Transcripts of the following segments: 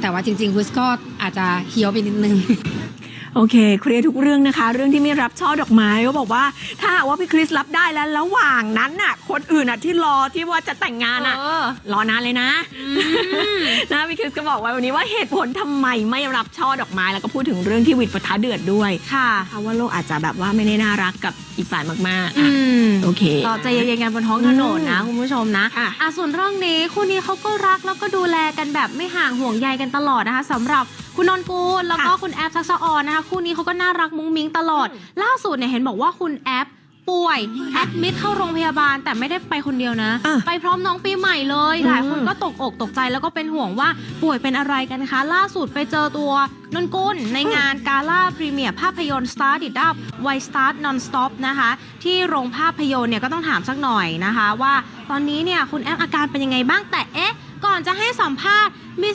แต่ว่าจริงๆคริสก็อาจจะเฮี้ยวไปนิดนึง โอเค เคลียร์ทุกเรื่องนะคะ เรื่องที่ไม่รับช่อดอกไม้ก็บอกว่า ถ้าหากว่าพี่คริสรับได้แล้ว ระหว่างนั้นน่ะ คนอื่นน่ะที่รอที่ว่าจะแต่งงานน่ะ เออ รอนานเลยนะ นะพี่คริสก็บอกไว้วันนี้ว่าเหตุผลทำไมไม่รับช่อดอกไม้แล้วก็พูดถึงเรื่องที่วิดปะทะเดือดด้วยค่ะ เพราะว่าโลกอาจจะแบบว่าไม่ได้น่ารักกับอีกฝ่ายมากๆอือะมโอเค ต่อใจเย็นๆกันบนท้องถนนนะอืมคุณผู้ชมนะค่ะ อะส่วนเรื่องนี้คู่นี้เขาก็รักแล้วก็ดูแลกันแบบไม่ห่างห่วงใยกันตลอดนะคะสำหรับ คุณนนกูลแล้วก็คุณแอฟทักษะออนนะคะคู่นี้เขาก็น่ารักมุ้งมิ้งตลอด ล่าสุดเนี่ยเห็นบอกว่าคุณแอฟป่วยแอดมิดเข้าโรงพยาบาลแต่ไม่ได้ไปคนเดียวนะอะไปพร้อมน้องปีใหม่เลยอืมหลายคนก็ตกอกตกใจแล้วก็เป็นห่วงว่าป่วยเป็นอะไรกันคะ ล่าสุดไปเจอตัวนนกุลในงานกาล่าพรีเมียร์ภาพยนตร์ Star ดิดับ Why Start Non-Stop นะคะ ที่โรงภาพยนตร์เนี่ยก็ต้องถามสักหน่อยนะคะ ว่าตอนนี้เนี่ยคุณแอมอาการเป็นยังไงบ้างแต่เอ๊ะ ก่อนจะให้สัมภาษณ์มิ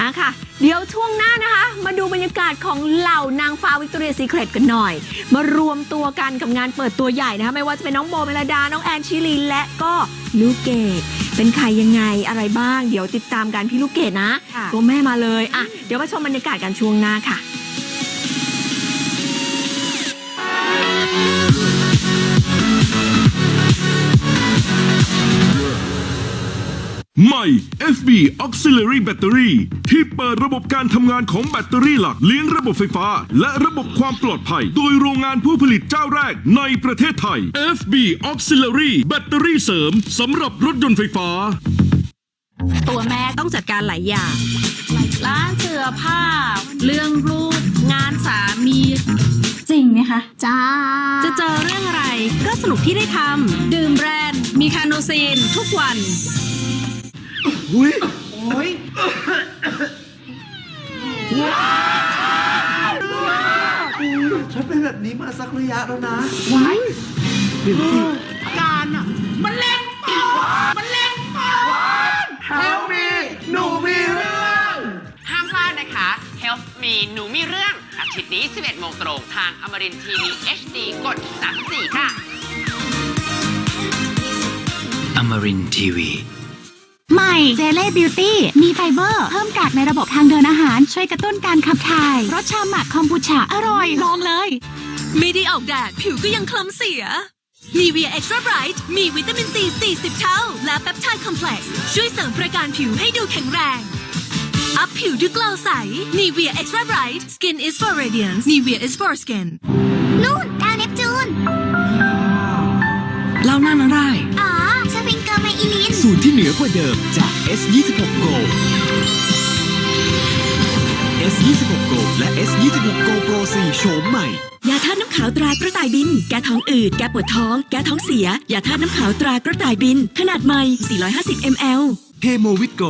อะค่ะ เดี๋ยวช่วงหน้านะคะ มาดูบรรยากาศของเหล่านางฟ้าวิกตอเรียซีเครตกันหน่อย มารวมตัวกันกับงานเปิดตัวใหญ่นะคะ ไม่ว่าจะเป็นน้องโบเมลดา น้องแอนชิลีนและก็ลูกเกดเป็นใครยังไงอะไรบ้าง เดี๋ยวติดตามกันพี่ลูกเกดนะค่ะตัวแม่มาเลยอะเดี๋ยวมาชมบรรยากาศกันช่วงหน้าค่ะ ใหม่ FB Auxiliary Battery ที่เปิดระบบการทำงานของแบตเตอรี่หลัก เลี้ยงระบบไฟฟ้า และระบบความปลอดภัย โดยโรงงานผู้ผลิตเจ้าแรกในประเทศไทย FB Auxiliary แบตเตอรี่เสริมสำหรับรถยนต์ไฟฟ้า ตัวแม่ต้องจัดการหลายอย่าง ร้านเสื้อผ้า เรื่องลูกงานสามี จริงไหมคะจ้าจะเจอเรื่องอะไรก็สนุกที่ได้ทดื่มแบรนด์มีคาโนซีนทุกวัน ฉันเป็นแบบนี้มาสักระยะแล้วนะการอะ มันเล่นปอนมันเล่นปอน Help me หนูมีเรื่องห้ามพลาดนะคะ Health Me หนูมีเรื่องอาทิตย์นี้ 11 โมงตรงทางอมรินทีวี HD กด 34 ค่ะ Amarin Tiwi. ำ ใหม่เจเล่บิวตี้มีไฟเบอร์ เพิ่มกากในระบบทางเดินอาหาร ช่วยกระตุ้นการขับถ่ายรสชาหมักคอมบูชาอร่อย ลองเลย ไม่ได้ออกแดดผิวก็ยังคล้ำเสียนีเวียเอ็กซ์ตร้าไบรท์มีวิตามินซี40 เท่า และแปปไทด์คอมเพล็กซ์ช่วยเสริมประการผิวให้ดูแข็งแรง อัพผิวดูเกลาใสนีเวียเอ็กซ์ตร้าไบรท์ Skin is for radiance นีเวีย is for skin นู่นดาวเนปจูนเล่าหน้ามาได้อ๋อส ปริงเกอร์ไมอิลิน สูตรที่เหนือกว่าเดิมจาก S26 Go S26 Go และ S26 Go Pro 4โฉมใหม่ ยาธาตุน้ำขาวตรากระต่ายบิน แก้ท้องอืด แก้ปวดท้อง แก้ท้องเสีย ยาธาตุน้ำขาวตรากระต่ายบิน ขนาดใหม่ 450 ml เฮโมวิตโก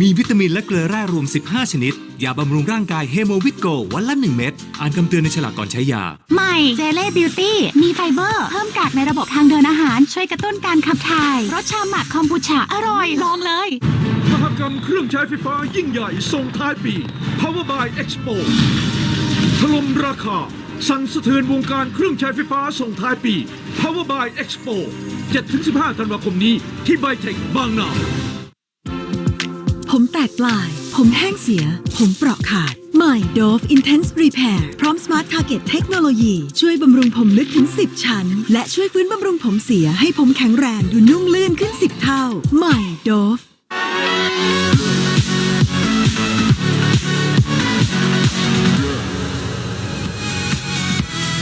มีวิตามินและเกลือแร่รวม 15 ชนิด ยาบำรุงร่างกายเฮโมวิตโกวันละ 1 เม็ด อ่านคำเตือนในฉลากก่อนใช้ยา ใหม่เจเล่บิวตี้ มีไฟเบอร์ เพิ่มกากในระบบทางเดินอาหาร ช่วยกระตุ้นการขับถ่าย รสชาหมักคอมบูชาอร่อย ลองเลย มหกรรมเครื่องใช้ไฟฟ้ายิ่งใหญ่ส่งท้ายปี Power by Expo ถล่มราคา สั่นสะเทือนวงการเครื่องใช้ไฟฟ้าส่งท้ายปี Power by Expo 7-15 ธันวาคมนี้ที่ไบเทคบางนา ผมแตกปลาย ผมแห้งเสีย ผมเปราะขาด ใหม่ Dove Intense Repair พร้อม Smart Target เทคโนโลยีช่วยบำรุงผมลึกถึง 10 ชั้น และช่วยฟื้นบำรุงผมเสียให้ผมแข็งแรงดูนุ่มลื่นขึ้น 10 เท่า ใหม่ Dove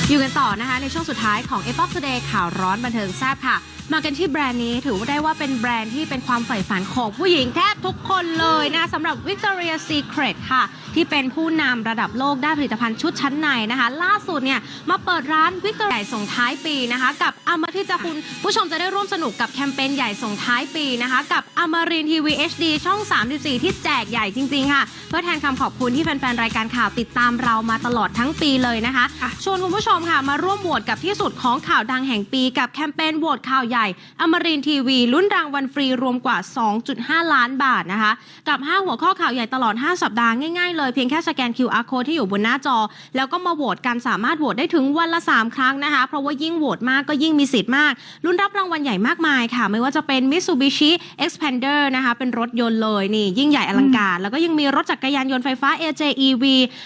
อยู่กันต่อนะคะ ในช่วงสุดท้ายของ e p o c Today ข่าวร้อนบันเทิงแซ่บค่ะ มากันที่แบรนด์นี้ถือว่าได้ว่าเป็นแบรนด์ที่เป็นความใฝ่ฝันของผู้หญิงแทบทุกคนเลยนะสำหรับ Victoria Secret ค่ะ ที่เป็นผู้นำระดับโลกด้านผลิตภัณฑ์ชุดชั้นในนะคะ ล่าสุดเนี่ยมาเปิดร้าน Victoria ใหญ่ส่งท้ายปีนะคะ กับ อมที่จะคุณผู้ชมจะได้ร่วมสนุกกับแคมเปญใหญ่ส่งท้ายปีนะคะ กับอมรินทีวี HD ช่อง 34 ที่แจกใหญ่จริง ๆ ค่ะ เพื่อแทนคำขอบคุณที่แฟน ๆ รายการข่าวติดตามเรามาตลอดทั้งปีเลยนะคะชวนคุณผู้ชมค่ะมาร่วมโหวตกับที่สุดของข่าวดังแห่งปี กับแคมเปญโหวตข่าวใหญ่อมรินทีวีลุ้นรางวัลฟรีรวมกว่า 2.5 ล้านบาทนะคะ กับ 5 หัวข้อข่าวใหญ่ตลอด 5 สัปดาห์ง่ายๆเลยเพียงแค่สแกน QR code ที่อยู่บนหน้าจอ แล้วก็มาโหวตกันสามารถโหวตได้ถึงวันละ 3 ครั้งนะคะ เพราะว่ายิ่งโหวตมากก็ยิ่งมีสิทธิ์มากลุ้นรับรางวัลใหญ่มากมายค่ะ ไม่ว่าจะเป็น Mitsubishi Expander นะคะเป็นรถยนต์เลยนี่ ยิ่งใหญ่อลังการ แล้วก็ยังมีรถจักรยานยนต์ไฟฟ้า AJEV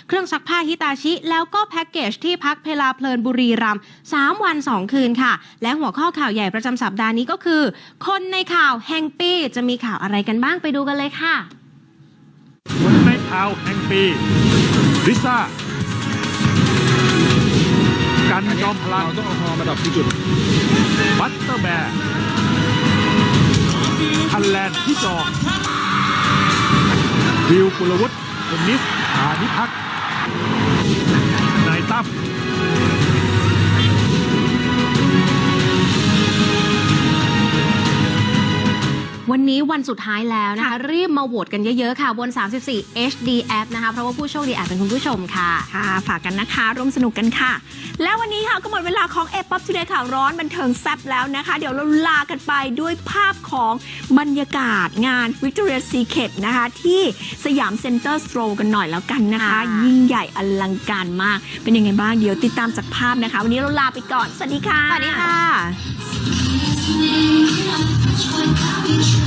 เครื่องซักผ้าฮิตาชิ แล้วก็แพ็กเกจที่พักเพลาเพลินบุรีรัมย์3วัน 2 คืนค่ะ และหัวข้อข่าวใหญ่ประจำสัปดาห์นี้ก็คือ คนในข่าวแห่งปีจะมีข่าวอะไรกันบ้างไปดูกันเลยค่ะ คนในข่าวแห่งปีลิซ่า กันจอมพลังต้องเอาฮอมาดับที่จุด บัตเตอร์แบร์ทันแลนด์ที่จองวิวกุลวุฒิเทนนิสพานิพักษ์นายตั้มวันนี้วันสุดท้ายแล้วนะคะ รีบมาโหวตกันเยอะ ๆ ค่ะ บน 34 HD App นะคะ เพราะว่าผู้โชคดีอาจเป็นคุณผู้ชมค่ะ ค่ะ ฝากกันนะคะ ร่วมสนุกกันค่ะ แล้ววันนี้ค่ะก็หมดเวลาของเอป๊อปทูเดย์ข่าวร้อนบันเทิงแซ่บแล้วนะคะ เดี๋ยวเราลากันไปด้วยภาพของบรรยากาศงาน Victoria Secret นะคะ ที่สยามเซ็นเตอร์สโตรกันหน่อยแล้วกันนะคะ ยิ่งใหญ่อลังการมาก เป็นยังไงบ้างเดี๋ยวติดตามจากภาพนะคะ วันนี้เราลาไปก่อน สวัสดีค่ะ สวัสดีค่ะ